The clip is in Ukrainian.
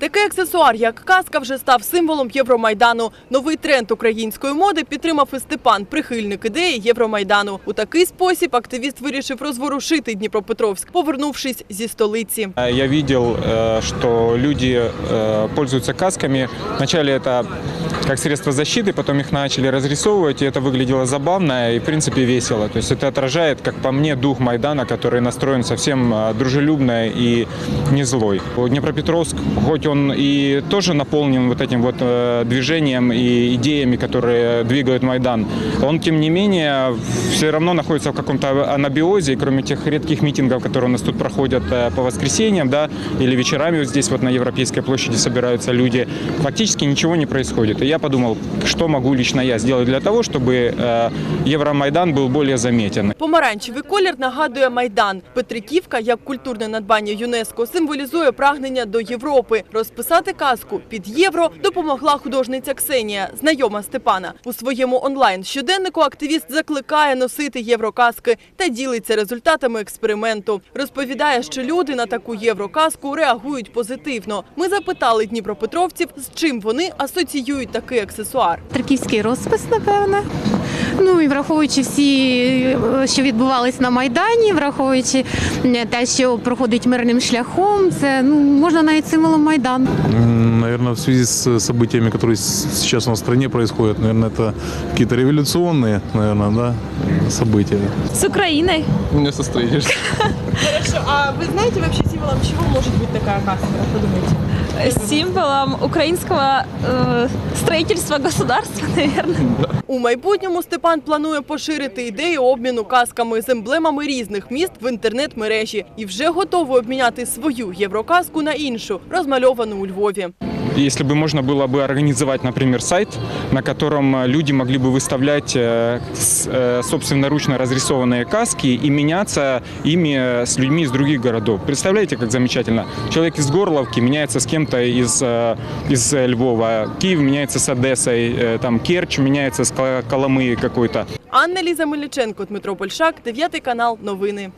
Такий аксесуар, як каска, вже став символом Євромайдану. Новий тренд української моди підтримав і Степан, прихильник ідеї Євромайдану. У такий спосіб активіст вирішив розворушити Дніпропетровськ, повернувшись зі столиці. Э, Я видел, э, что люди э, пользуются касками. Вначале это как средство защиты, потом их начали разрисовывать, и это выглядело забавно и, в принципе, весело. То есть это отражает, как по мне, дух Майдана, который настроен совсем э, дружелюбно и не злой. Днепропетровск, хоть он и тоже наполнен вот этим вот э, движением и идеями, которые двигают Майдан, он, тем не менее, все равно находится в каком-то анабиозе, и кроме тех редких митингов, которые у нас тут проходят э, по воскресеньям, да, или вечерами вот здесь вот на Европейской площади собираются люди, фактически ничего не происходит. И я подумал, что могу лично я сделать для того, чтобы э, Евромайдан был более заметен. Помаранчевий колір нагадує Майдан. Петриківка, як культурне надбання ЮНЕСКО, символізує прагнення до Європи. Розписати казку під євро допомогла художниця Ксенія, знайома Степана. У своєму онлайн щоденнику активіст закликає носити євроказки та ділиться результатами експерименту. Розповідає, що люди на таку євроказку реагують позитивно. Ми запитали дніпропетровців, з чим вони асоціюють такий аксесуар. Триківський розпис, напевне. Ну і враховуючи всі, е, що відбувались на Майдані, враховуючи е, те, що проходить мирним шляхом, це ну можна навіть символом Майдану. Наверное, в связи с событиями, которые с- сейчас у нас в стране происходят, наверное, это какие-то революционные, наверное, да, события. С Украиной. Не состоишь. А ви знаєте вообще символом чого може бути така казка? Подумайте. Символом українського э, строительства государства, наверное. У майбутньому Степан планує поширити ідею обміну казками з емблемами різних міст в інтернет-мережі і вже готовий обміняти свою євроказку на іншу, розмальовану у Львові Если бы можно было бы организовать, например, сайт, на котором э, люди могли бы выставлять э, с- э, собственноручно разрисованные каски и меняться ими э, с людьми из других городов. Представляете, как замечательно? Человек из Горловки меняется с кем-то из, э, из э, Львова, Киев меняется с Одессой, э, там Керчь меняется с Кол- Коломыи какой-то. Анна Ліза Мельниченко, Дмитро Большак, 9 канал. Новини.